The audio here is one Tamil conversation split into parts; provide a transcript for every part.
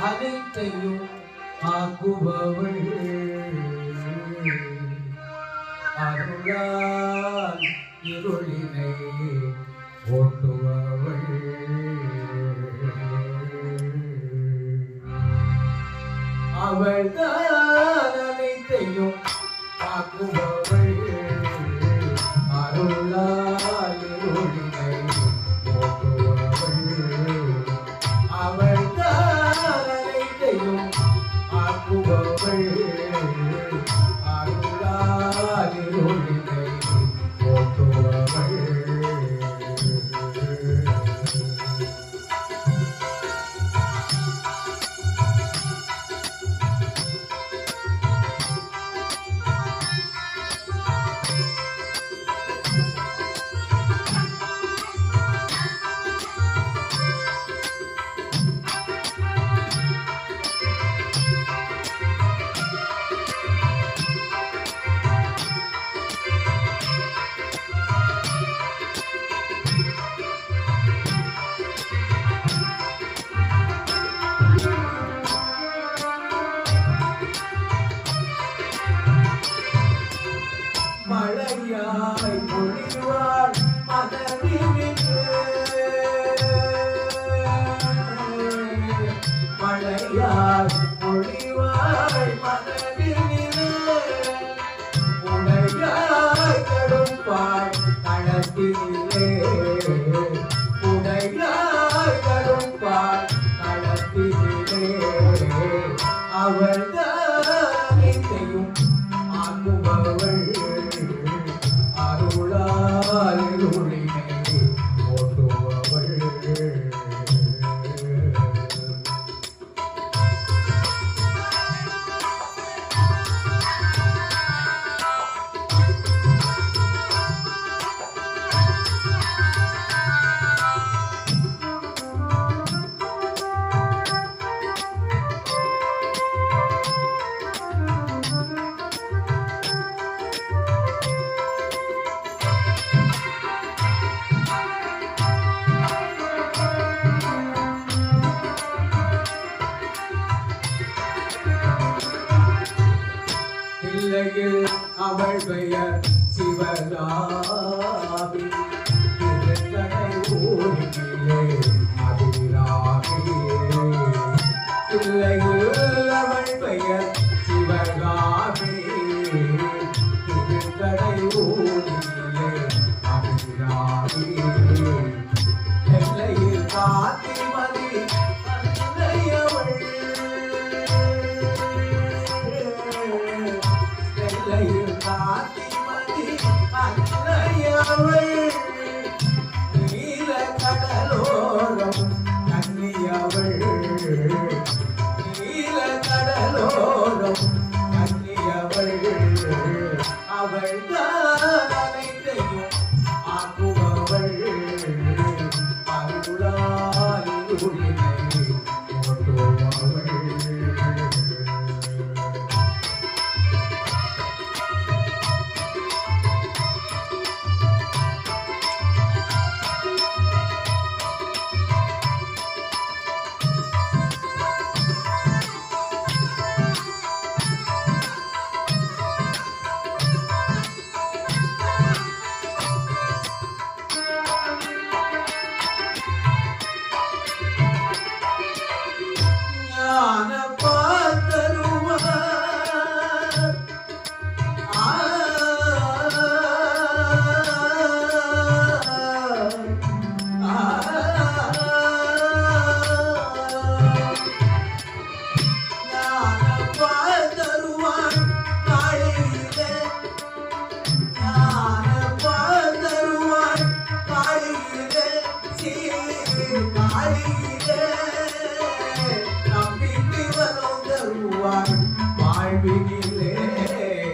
அனைத்தையும் ஆக்குபவள். அருளால் இருளினை ஓட்டுபவள். அவள் தான் அனைத்தையும் ஆக்குபவள். மழையாய் பொழிவாள் மதனினின்று மழையாய் பொழிவாய் மதனினின்று உடையாய் கடுப்பாய் களத்திலே. உடையாய் கடுப்பாய் களத்திலே. அவள் இல்லையில் அவள் பெயர் சிவகாமி. திருத்தனை ஊரிலே அவள் பெயர் சிவகாமி. திருத்தனை ஊரிலே அதிராகி அவள் வாழ்வினிலே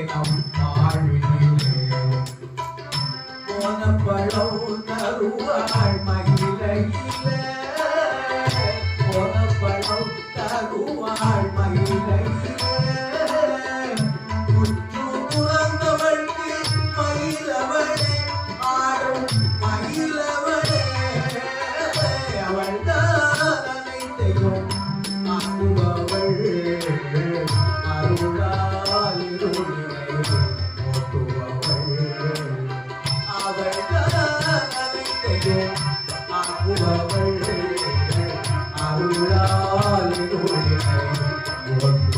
நம் வாழ்வினிலே. போன பழம் தருவாள் గుడాలి గుడి